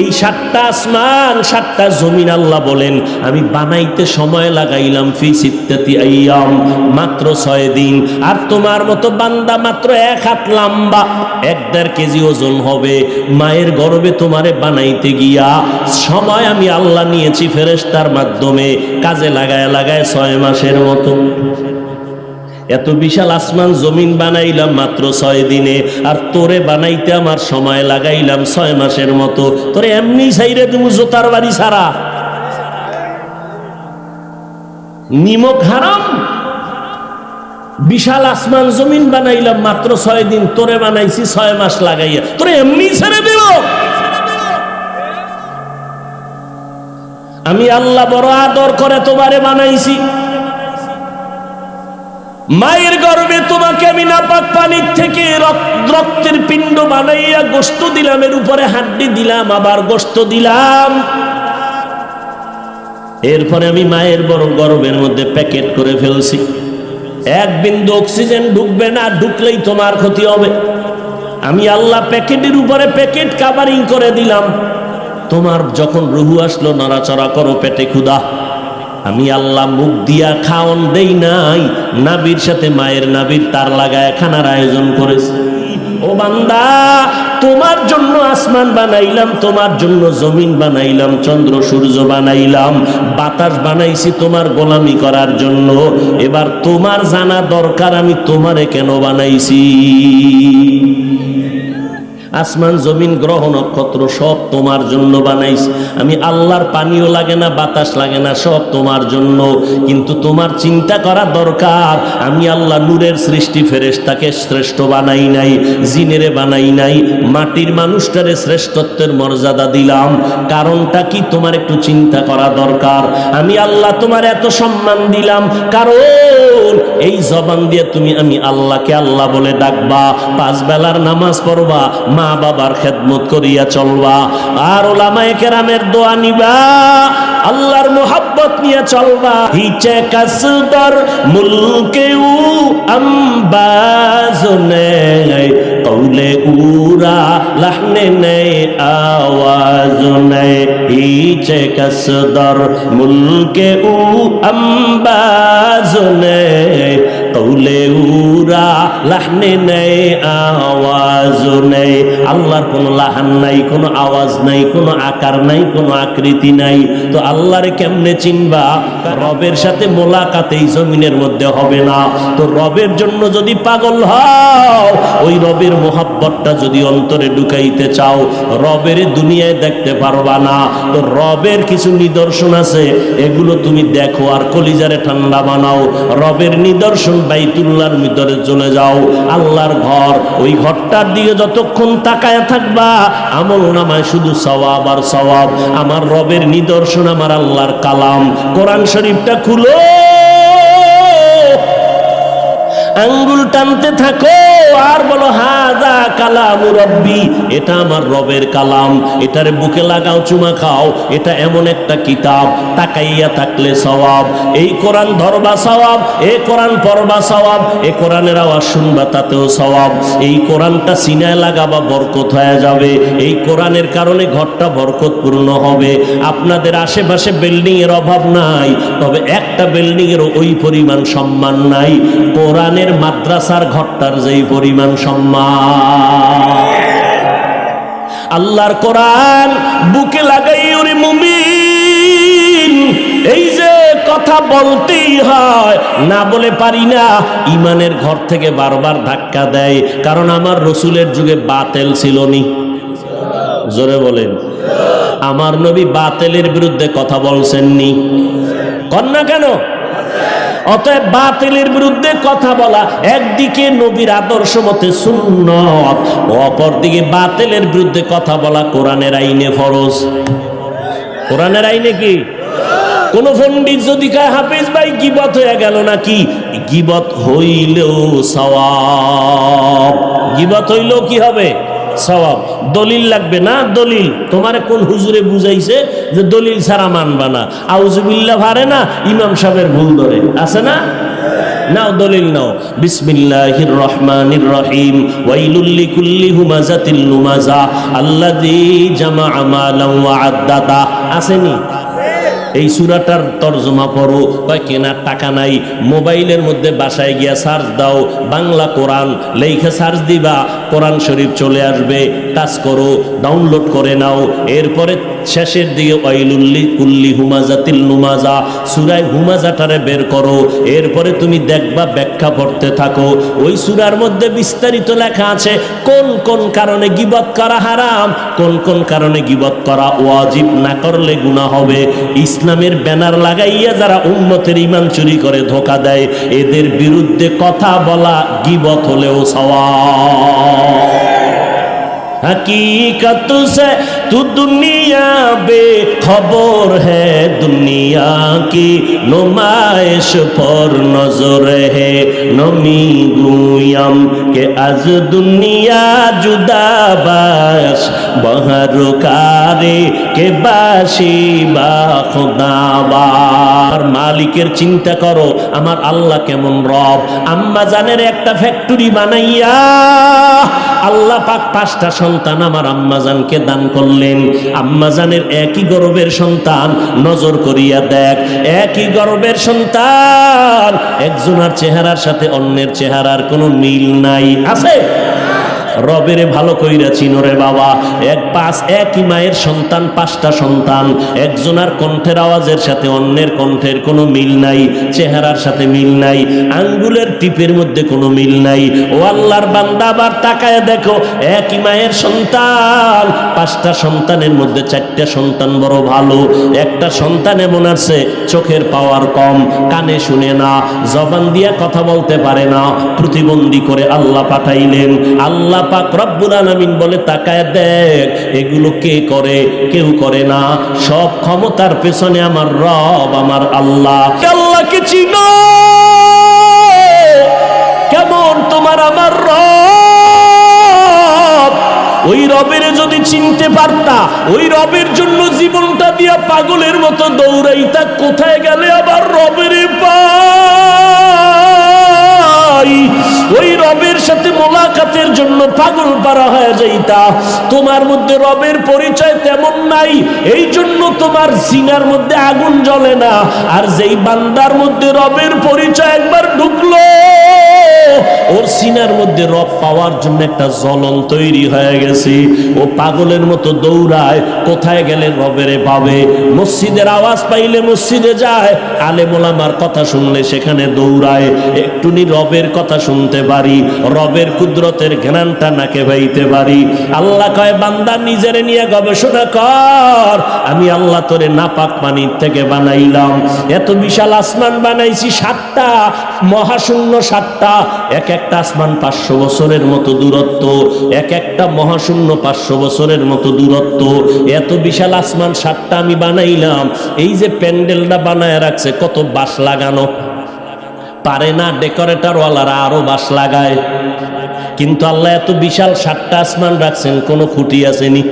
এই সাতটা আসমান, সাতটা জমিন আল্লাহ বলেন, আমি বানাইতে সময় লাগাইলাম ফি সিত্তাতি আইয়াম, মাত্র ছয় দিন। আর তোমার মতো বান্দা মাত্র এক হাত লম্বা, এক দেড় কেজি ওজন হবে। মায়ের গর্বে তোমারে বানাইতে গিয়া সময় আমি আল্লাহ নিয়েছি ফেরেস্তার মাধ্যমে, কাজে লাগায় লাগায় ছয় মাসের মতো। এত বিশাল আসমান জমিন বানাইলাম মাত্র ছয় দিনে, আর তোরে বানাইতে আমার সময় লাগাইলাম ছয় মাসের মতো। তোরে এমনি সাইরে তুমি জোতার বাড়ি সারা নিমক হারাম। বিশাল আসমান জমিন বানাইলাম মাত্র ছয় দিন, তোরে বানাইছি ছয় মাস লাগাইয়া। তোরে এমনি ছেড়ে দিল আমি আল্লাহ বড় আদর করে তোমারে বানাইছি। মায়ের গর্ভে তোমাকে আমি নাপাক পানির থেকে রক- রক্তের পিণ্ড বানাইয়া গোস্ত দিলাম, এর উপরে হাড্ডি দিলাম, আবার গোস্ত দিলাম। এরপরে আমি মায়ের বড় গর্ভের মধ্যে প্যাকেট করে ফেলছি। এক বিন্দু অক্সিজেন ঢুকবে না, ঢুকলেই তোমার ক্ষতি হবে। আমি আল্লাহ প্যাকেটের উপরে প্যাকেট কাভারিং করে দিলাম। তোমার যখন রুহু আসলো, নড়াচড়া করো পেটে ক্ষুদা আমি আল্লাহ মুখ দিয়া খাওন দেই নাই। নাবির সাথে মায়ের নাবির তার লাগায় খানার আয়োজন করেছি। ও বান্দা, তোমার জন্য আসমান বানাইলাম, তোমার জন্য জমিন বানাইলাম, চন্দ্র সূর্য বানাইলাম, বাতাস বানাইছি তোমার গোলামি করার জন্য। এবার তোমার জানা দরকার, আমি তোমারে কেন বানাইছি? আসমান জমিন গ্রহ নক্ষত্র সব তোমার জন্য বানাইছি আমি আল্লাহর পানিও লাগে না, বাতাস লাগে না, সব তোমার জন্য। কিন্তু তোমার চিন্তা করা দরকার। আমি আল্লাহ নূরের সৃষ্টি ফেরেশতাকে শ্রেষ্ঠ বানাই নাই, জিনেরে বানাই নাই। মাটির মানুষটারে শ্রেষ্ঠত্বের মর্যাদা দিলাম। কারণটা কি? তোমার একটু চিন্তা করা দরকার। আমি আল্লাহ তোমার এত সম্মান দিলাম। কারণ এই জবান দিয়ে তুমি আমি আল্লাহকে আল্লাহ বলে ডাকবা। পাঁচ বেলার নামাজ পড়বা মা বাবার খেদমত করিয়া চলবা। আর ওলামায়ে কেরামের দোয়া নিবা। আল্লাহর মোহাব্বত নিয়ে চলবা। হিচে কাসদর মুলকেউ আম্বাজনে কৌলে উরা লাহনে নেই আওয়াজ নেই হিচে কাসদর মুলকে উ আম্বাজ নেই, কৌলে উরা লাহনে নেই, আওয়াজ আল্লাহর কোনো লাহান নাই, কোনো আওয়াজ নাই, কোনো আকার নাই, কোনো আকৃতি নাই। তো আল্লাহর কেমনে চিনবা? রবের সাথে মোলাকাত এই জমিনের মধ্যে হবে না। তো রবের জন্য যদি পাগল হও, ওই রবের মোহাব্বতটা যদি অন্তরে ঢুকাইতে চাও, রবের দুনিয়ায় দেখতে পারবা না। তো রবের কিছু নিদর্শন আছে, এগুলো তুমি দেখো আর কলিজারে ঠান্ডা বানাও। রবের নিদর্শন বাইতুল্লাহর ভিতরে চলে যাও। আল্লাহর ঘর, ওই ঘরটার দিকে যতক্ষণ তাকায় থাকবা। আমল নামায় শুধু সওয়াব আর সওয়াব। আমার রবের নিদর্শন, আমার আল্লাহর কালাম। কোরআন শরীফটা খুলো। আঙ্গুল টানতে থাকো। আর বলো হাজা কালাম রব্বি। এটা আমার রবের কালাম। এটারে বুকে লাগাও, চুমা খাও। এটা এমন একটা কিতাব। তাকাইয়া থাকলে সওয়াব। এই কোরআন ধরবা সওয়াব, এ কোরআন পড়বা সওয়াব, এ কোরআনের আওয়াজ শুনবা তাতেও সওয়াব। এই কোরআনটা সিনায় লাগাবা বরকত হয়ে যাবে। এই কোরআনের কারণে ঘরটা বরকতপূর্ণ হবে। আপনাদের আশেপাশে বিল্ডিং এর অভাব নাই, তবে একটা বিল্ডিং এর ওই পরিমাণ সম্মান নাই। কোরআনের মাদ্রাসার ঘরটার যেই পরিমাণ সম্মান। আল্লাহর কোরআন বুকে লাগাই ওরে মুমিন। এই যে কথা বলতেই হয়, না বলে পারি না, ইমানের ঘর থেকে বারবার ধাক্কা দেয়, কারণ আমার রসুলের যুগে বাতেল ছিল নি জোরে বলেন। আমার নবী বাতেলের বিরুদ্ধে কথা বলছেননি। কন্যা কেন? অতএব বাতিলের বিরুদ্ধে কথা বলা একদিকে নবীর আদর্শ মতে সুন্নত, অপরদিকে বাতিলের বিরুদ্ধে কথা বলা কোরআনের আইনে ফরজ। কোরআনের আইনে কি? কোন পণ্ডিত যদি কায়, হাফিজ ভাই, গিবত হয়ে গেল নাকি? গিবত হইলেও সওয়াব। গিবত হইলেও কি হবে? দলিল লাগবে না? দলিল। তোমার কোন হুজুরে বুঝাইছে যে দলিল ছাড়া মানবা না? আউজুবিল্লা ভারে না? ইমাম সাহেবের ভুল ধরে। আছে না? নাও, দলিল নাও। বিসমিল্লাহির রহমানির রহিম ওয়াইলুল লিকুল্লি হুমাজাতিল লুমাজা আল্লাযী জামাআ মালান ওয়া আদাদা আসেনি? এই সুরাটার তর্জমা পড়ো বা কেনার টাকা নাই, মোবাইলের মধ্যে বাসায় গিয়া সার্চ দাও, বাংলা কোরআন লেখে সার্চ দিবা, কোরআন শরীফ চলে আসবে, টাচ করো, ডাউনলোড করে নাও, এরপরে শেষের দিকে ওয়াইলুল্লি কুল্লি হুমাজাতিল নুমাজা, সুরায় হুমাজাটারে বের করো। এরপরে তুমি দেখবা ব্যাখ্যা পড়তে থাকো। ওই সুরার মধ্যে বিস্তারিত লেখা আছে, কোন কোন কারণে গিবত করা হারাম, কোন কোন কারণে গিবত করা ওয়াজিব না করলে গুণা হবে। ইসলামের ব্যানার লাগাইয়া যারা উম্মতের ইমান চুরি করে ধোকা দেয়, এদের বিরুদ্ধে কথা বলা গিবত হলেও সওয়া হকিকত সে تو دنیا بے خبر ہے دنیا کی نمائش پر نظر ہے نمی گویم কে আজ দুনিয়া জুদাবাস, বহরুকারে কে বাসি বা খোদাবার? মালিকের চিন্তা করো, আমার আল্লাহ কেমন রব? আম্মা জানের একটা ফ্যাক্টরি বানাইয়া আল্লাহ পাক পাঁচটা সন্তান আমার আম্মাজানকে দান করলেন। আম্মাজানের একই গরবের সন্তান, নজর করিয়া দেখ, একই গরবের সন্তান, একজনার চেহারার সাথে অন্যের চেহারার কোনো মিল নাই। আছে? রবেরে ভালো কইরা চিনরে বাবা। এক পাঁচ একই মায়ের সন্তান, পাঁচটা সন্তান। একজনার কণ্ঠের আওয়াজের সাথে অন্যের কণ্ঠের কোনো মিল নাই, চেহারার সাথে মিল নাই, আঙ্গুলের টিপের মধ্যে কোনো মিল নাই। ও আল্লাহর বান্দা, আবার তাকায় দেখো, একই মায়ের সন্তান, পাঁচটা সন্তানের মধ্যে চারটা সন্তান বড় ভালো। একটা সন্তান এমন আছে, চোখের পাওয়ার কম, কানে শুনে না, জবান দিয়া কথা বলতে পারে না। প্রতিবন্ধী করে আল্লাহ পাঠাইলেন। আল্লাহ পাক রব্বুল আলামিন বলে, তাকায় দেখ, এগুলো কে করে, কেউ করে না। সব ক্ষমতার পেছনে আমার রব, আমার আল্লাহ। আল্লাহকে চিনো? কেমন তোমার আমার রব? ওই রবের যদি চিনতে পারতা, ওই রবের জন্য জীবনটা দিয়া পাগলের মতো দৌড়াইতা, কোথায় গেলে আবার রবের পাই? ওই রবের সাথে মোলাকাতের জন্য পাগল পারা হয়ে যাইতা। তোমার মধ্যে রবের পরিচয় তেমন নাই এই জন্য তোমার সিনার মধ্যে আগুন জ্বলে না। আর যেই বান্দার মধ্যে রবের পরিচয় একবার ঢুকলো ওর সিনার মধ্যে রব পাওয়ার জন্য একটা জ্বলন তৈরি হয়ে গেছে। ও পাগলের মতো দৌড়ায়, কোথায় গেলে রবেরে পাবে মসজিদের আওয়াজ পাইলে মসজিদে যায়, আলে মোলামার কথা শুনলে সেখানে দৌড়ায়। একটুনি রবের কথা শুনতে পারি, রবের কুদরতের জ্ঞানটা নাকে পাইতে পারি। আল্লাহ কয়, বান্দা নিজের নিয়ে গবেষণা কর। আমি আল্লাহ তোরে নাপাক পানির থেকে বানাইলাম। এত বিশাল আসমান বানাইছি সাতটা, মহাশূন্য সাতটা এক একটা আসমান পাঁচশো বছরের মতো দূরত্ব, এক একটা মহাশূন্য পাঁচশো বছরের মতো দূরত্ব। এত বিশাল আসমান, সাতটা আমি বানাইলাম। এই যে প্যান্ডেলটা বানায় রাখছে, কত বাস লাগানো। পারে না ডেকোরেটর ওয়ালারা আরও বাস লাগায়। কিন্তু আল্লাহ এত বিশাল সাতটা আসমান রাখছেন, কোনো খুঁটি আসেনি।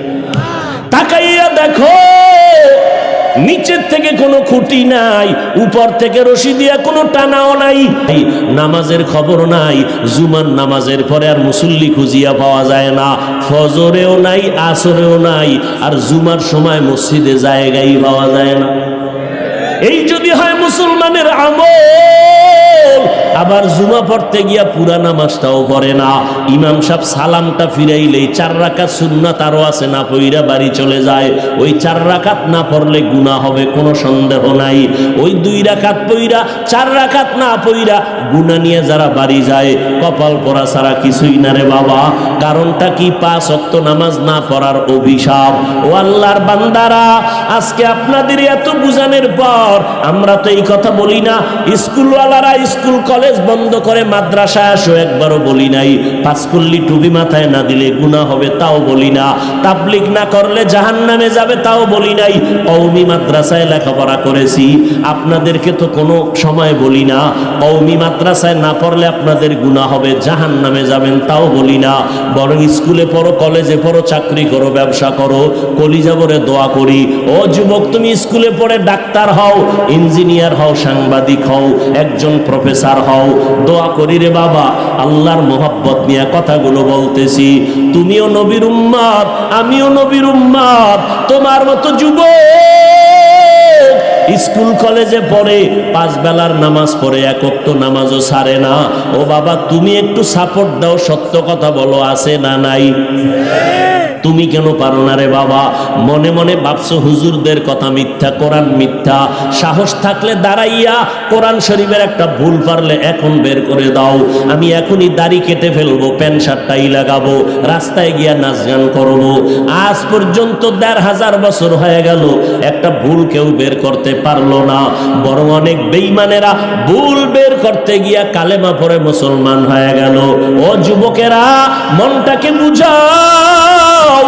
তাকাইয়া দেখো নিচের থেকে কোনো খুঁটি নাই, উপর থেকে রশি দিয়া কোনো টানাও নাই, নামাজের খবর নাই, জুমার নামাজের পরে আর মুসল্লি খুঁজিয়া পাওয়া যায় না, ফজরেও নাই, আসরেও নাই, আর জুমার সময় মসজিদে জায়গাই পাওয়া যায় না। এই যদি হয় মুসলমানের আমল আবার জুমা পড়তে গিয়া পুরা নামাজটাও পড়ে না। ইমাম সাহেব সালামটা ফিরাইলেই চার রাকাত সুন্নাত আরও আছে না পইরা বাড়ি চলে যায়। ওই চার রাকাত না পড়লে গুণা হবে, কোনো সন্দেহ নাই। ওই দুই রাকাত পইরা, চার রাকাত না পইরা গুণা নিয়ে যারা বাড়ি যায়, কপাল পরা ছাড়া কিছুই না রে বাবা। কারণটা কি? পাঁচ অক্ত নামাজ না পড়ার অভিশাপ। ও আল্লাহর বান্দারা, আজকে আপনাদের এত বুঝানোর পর আমরা তো এই কথা বলি না। স্কুলওয়ালারা স্কুল কলেজ বন্ধ করে মাদ্রাসায় আসো, একবারও বলি নাই। পাঁচকুল্লি টুপি মাথায় না দিলে গুণা হবে, তাও বলি না। তাবলিক না করলে জাহান নামে যাবে, তাও বলি নাই। কৌমি মাদ্রাসায় লেখাপড়া করেছি, আপনাদেরকে তো কোনো সময় বলি না। কৌমি মাদ্রাসায় না পড়লে আপনাদের গুণা হবে জাহান নামে যাবেন, তাও বলি না। বরং স্কুলে পড়ো, কলেজে পড়ো, চাকরি করো, ব্যবসা করো কলিজাবরে দোয়া করি। ও যুবক, তুমি স্কুলে পড়ে ডাক্তার হও, ইঞ্জিনিয়ার হও, সাংবাদিক হও, একজন প্রফেসর হও, দোয়া করি রে বাবা, আল্লাহর মোহাব্বত নিয়ে কথাগুলো বলতেছি। তুমিও নবীর উম্মাদ, আমিও নবীর উম্মাদ, তোমার মতো যুবক স্কুল কলেজে পড়ে পাঁচ বেলার নামাজ পড়ে একক নামাজও সারে না। ও বাবা, তুমি একটু সাপোর্ট দাও, সত্য কথা বলো, আছে না নাই? তুমি কেন পারো না রে বাবা? মনে মনে ভাবছ হুজুরদের কথা মিথ্যা, কোরআন মিথ্যা। সাহস থাকলে দাঁড়াইয়া কোরআন শরীফের একটা ভুল পারলে এখন বের করে দাও। আমি এখনই দাড়ি কেটে ফেলব, প্যান্ট শার্টটাই লাগাবো, রাস্তায় গিয়া নাচ গান করব। আজ পর্যন্ত দেড় হাজার বছর হয়ে গেল, একটা ভুল কেউ বের করতে পারল না। বরং অনেক বেইমানেরা ভুল বের করতে গিয়া কালেমা পরে মুসলমান হয়ে গেল। ও যুবকেরা, মনটাকে বুঝাও।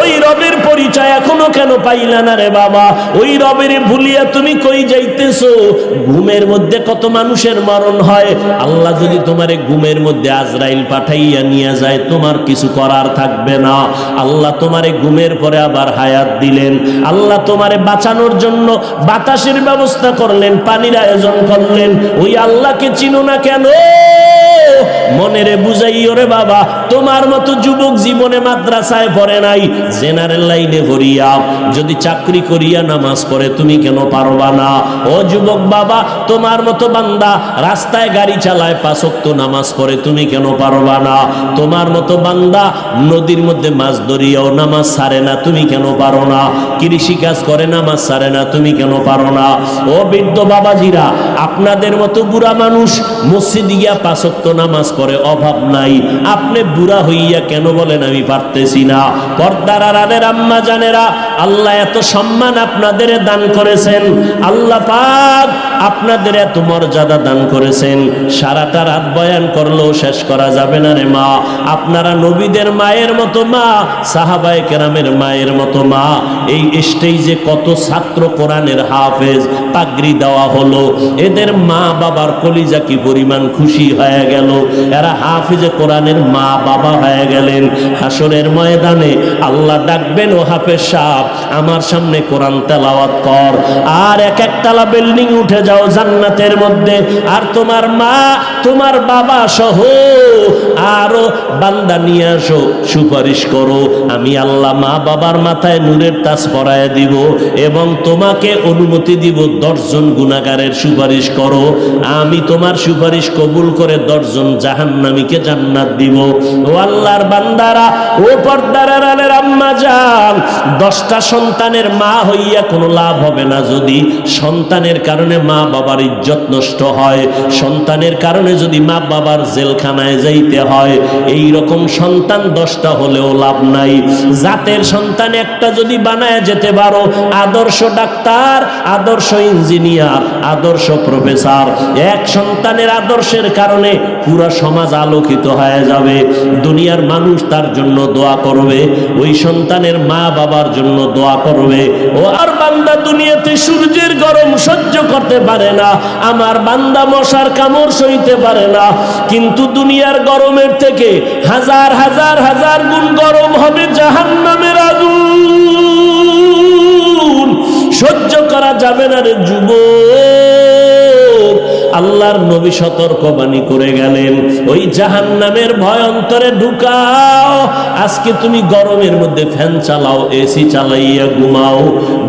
ওই রবের পরিচয় এখনও কেন পাইলা না রে বাবা? ওই রবের ভুলিয়া তুমি কই যাইতেছো? ঘুমের মধ্যে কত মানুষের মরণ হয়? আল্লাহ যদি তোমারে ঘুমের মধ্যে আজরাইল পাঠাইয়া নিয়ে যায়, তোমার কিছু করার থাকবে না। আল্লাহ তোমারে ঘুমের পরে আবার হায়াত দিলেন। আল্লাহ তোমারে বাঁচানোর জন্য বাতাসের ব্যবস্থা করলেন, পানির আয়োজন করলেন। ওই আল্লাহকে চিনো না কেন? মনেরে বুঝাইও রে বাবা, তোমার মতো যুবক জীবনে মাদ্রাসায় পড়ে নাই জেনারেল লাইনে ভরিয়া, যদি চাকরি করিয়া নামাজ পড়ে, তুমি কেন পারবা না? ও যুবক বাবা, তোমার মতো বান্দা, রাস্তায় গাড়ি চালায় পাঁচক্ত নামাজ পড়ে, তুমি কেন পারবা না? তোমার মতো বান্দা, নদীর মধ্যে মাছ ধরিয়াও নামাজ সারে না, তুমি কেন পারো না? কৃষি কাজ করে, নামাজ সারে না, তুমি কেন পারো না? ও বৃদ্ধ বাবাজিরা, আপনাদের মতো বুড়া মানুষ, মসজিদ গিয়া পাঁচক্ত নামাজ পড়ে, অভাব নাই। আপনি বুড়া হইয়া কেন বলেন, আমি পারতেছি না? পর্দার আড়ালের আম্মা জানেরা, আল্লাহ এত সম্মান আপনাদের দান করেছেন। আল্লাহ পাক আপনাদের এত মর্যাদা দান করেছেন। সারাটা রাত বয়ান করলেও শেষ করা যাবে না রে মা। আপনারা নবীদের মায়ের মতো মা, সাহাবায়ে কেরামের মায়ের মতো মা। এই স্টেজে কত ছাত্র কোরআনের হাফেজ পাগড়ি দেওয়া হলো। এদের মা বাবার কলিজা কি পরিমাণ খুশি হয়ে গেল? এরা হাফিজে কোরআনের মা বাবা হয়ে গেলেন। হাসরের ময়দানে আল্লাহ ডাকবেন, ও হাফেজ সাহ আমার সামনে কোরআন তেলাওয়াত কর। আর এক একতলা বিল্ডিং উঠে যাও জান্নাতের মধ্যে। আর তোমার মা, তোমার বাবা সহ আরও বান্দা নিয়ে আসো, সুপারিশ করো। আমি আল্লাহ মা বাবার মাথায় নূরের তাজ পরায় দিব এবং তোমাকে অনুমতি দিব দশজন গুণাগারের সুপারিশ করো। আমি তোমার সুপারিশ কবুল করে দশজন জাহান্নামীকে জান্নাত দিব। ও আল্লাহর বান্দারা, ও পর্দার আড়ালের আম্মা যান দশটা সন্তানের মা হইয়া কোনো লাভ হবে না। যদি সন্তানের কারণে মা বাবার ইজ্জত নষ্ট হয়, সন্তানের কারণে যদি মা বাবার জেলখানায় যাইতে হয় এই রকম সন্তান দশটা হলেও লাভ নাই। জাতের সন্তান একটা যদি বানায় যেতে পারো, আদর্শ ডাক্তার, আদর্শ ইঞ্জিনিয়ার, আদর্শ প্রফেসর, এক সন্তানের আদর্শের কারণে পুরো সমাজ আলোকিত হয়ে যাবে। দুনিয়ার মানুষ তার জন্য দোয়া করবে ওই সন্তানের মা বাবার জন্য দোয়া করবে। ও, আর বান্দা দুনিয়াতে সূর্যের গরম সহ্য করতে পারে না। আমার বান্দা মশার কামড় সইতে পারে না। কিন্তু দুনিয়ার গরমের থেকে হাজার হাজার হাজার গুণ গরম হবে জাহান্নামের আগুন নবী সতর্কবাণী করে গেলেন, ওই জাহান নামের ভয় অন্তরে ঢুকাও। আজকে তুমি গরমের মধ্যে ফ্যান চালাও, এসি চালাইয়া ঘুমাও।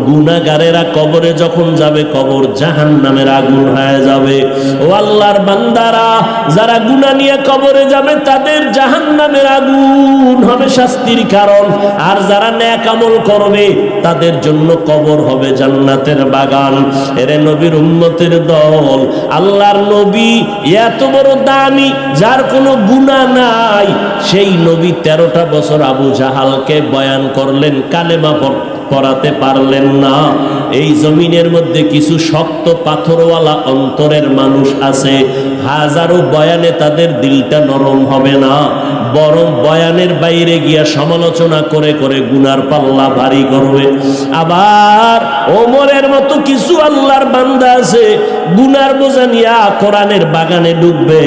গুনাগারেরা কবরে যখন যাবে, কবর জাহান নামের আগুন হয়ে যাবে। ও আল্লাহর বান্দারা, যারা গুনা নিয়ে কবরে যাবে, তাদের জাহান নামের আগুন হবে শাস্তির কারণ। আর যারা ন্যাক আমল করবে, তাদের জন্য কবর হবে জান্নাতের বাগান। এরে নবীর উম্মতের দল, আল্লাহর নবী এত বড় দামি, যার কোনো গুণা নাই। সেই নবী তেরোটা বছর আবু জাহালকে বয়ান করলেন, কালেমা পড়- পড়াতে পারলেন না। এই জমিনের মধ্যে কিছু শক্ত পাথরওয়ালা অন্তরের মানুষ আছে। হাজারো বয়ানে তাদের দিলটা নরম হবে না। বরং বয়ানের বাইরে গিয়া সমালোচনা করে করে গুনার পাল্লা ভারী করবে। আবার ওমরের মতো কিছু আল্লাহর বান্দা আছে, গুনার বোঝা নিয়া কোরআনের বাগানে ডুববে।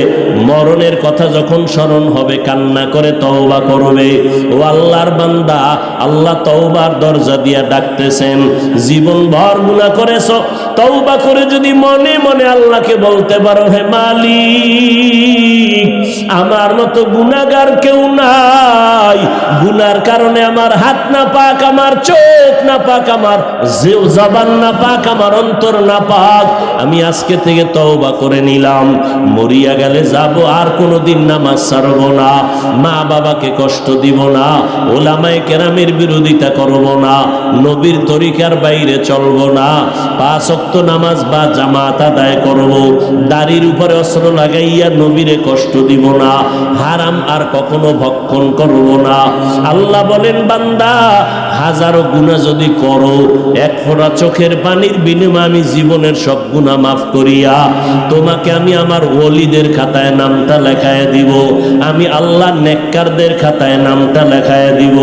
মরণের কথা যখন স্মরণ হবে, কান্না করে তওবা করবে। ও আল্লাহর বান্দা, আল্লাহ তওবার দরজা দিয়া ডাকতেছেন জীবন ভর গুণা করেছ তওবা করে যদি মনে মনে আল্লাহকে বলতে পারো, হে মালিক, আমার মতো গুনাহগার কেউ নাই। গুনার কারণে আমার হাত না পাক, আমার চোখ না পাক, আমার জবান না পাক, আমার অন্তর না পাক। আমি আজকে থেকে তওবা করে নিলাম। মরিয়া গেলে যাব, আর কোনোদিন নামাজ ছাড়ব না। মা বাবাকে কষ্ট দিব না। ওলামায় কেরামের বিরোধিতা করব না। নবীর তরিকার বাইরে চলব না। পাঁচ ওয়াক্ত নামাজ বা জামাত আদায় করব। দাড়ির উপরে অস্ত্র লাগাইয়া নবীরে কষ্ট দিব না, হারাম আর কখনো ভক্ষণ করব না। আল্লাহ বলেন, বান্দা, হাজারো গুণা যদি করো, এক ফোঁটা চোখের পানির বিনিময়ে আমি জীবনের সব গুণা মাফ করিয়া তোমাকে আমি আমার ওলিদের খাতায় নামটা লেখায় দিব। আমি আল্লাহ নেককারদের খাতায় নামটা লেখায় দিব।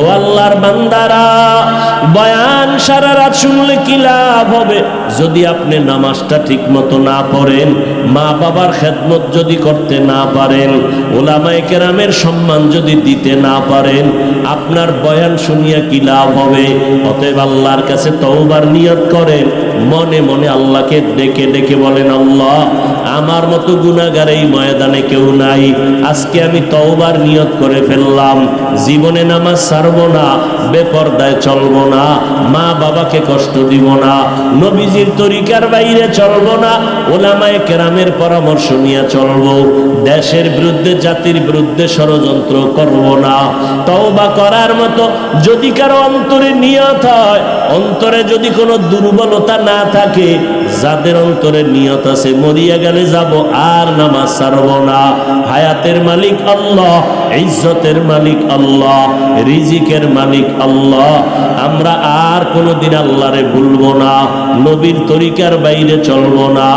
ও আল্লাহর বান্দারা, বয়ান সারা রাত শুনলে কি লাভ হবে? যদি আপনি নামাজটা ঠিক মতো না পড়েন, মা বাবার খেদমত যদি করতে না পারেন, ওলামায়ে কেরামের সম্মান যদি দিতে না পারেন, আপনার বয়ান শুনিয়া কি লাভ হবে? অতএব আল্লাহর কাছে তওবার নিয়ত করেন। মনে মনে আল্লাহকে ডেকে ডেকে বলেন, আল্লাহ, আমার মতো গুনাহগার এই ময়দানে কেউ নাই। আজকে আমি তওবার নিয়ত করে ফেললাম। জীবনে নামাজ ছাড়ব না। বেপরদায় চলবো না, মা বাবাকে কষ্ট দিব না, নবীজির তরিকার বাইরে চলবো না, ওলামায় কেরামের পরামর্শ নিয়ে চলবো, দেশের বিরুদ্ধে, জাতির বিরুদ্ধে ষড়যন্ত্র করব না। তও বা করার মতো যদি কারও অন্তরে নিয়ত হয়, অন্তরে যদি কোনো দুর্বলতা না থাকে যাদের অন্তরে নিয়ত আছে, মরিয়া গেলে যাব, আর নামাজ ছাড়ব না। হায়াতের মালিক আল্লাহ, ইজ্জতের মালিক আল্লাহ, রিজিকের মালিক আল্লাহ। আমরা আর কোনোদিন আল্লাহরে ভুলবো না, নবীর তরিকার বাইরে চলবো না,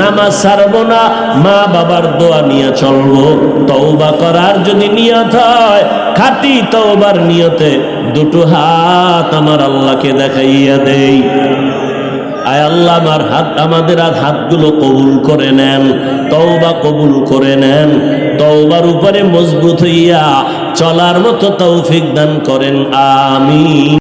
নামাজ ছাড়ব না মা বাবার দোয়া নিয়ে চলবো। তওবা করার যদি নিয়ত হয়, খাটি তওবার নিয়তে দুটো হাত আমার আল্লাহকে দেখাইয়া দেই। আয় আল্লাহ, আমার হাত, আমাদের আর হাতগুলো কবুল করে নেন, তওবা কবুল করে নেন, তওবার উপরে মজবুত হইয়া চলার মতো তৌফিক দান করেন, আমিন।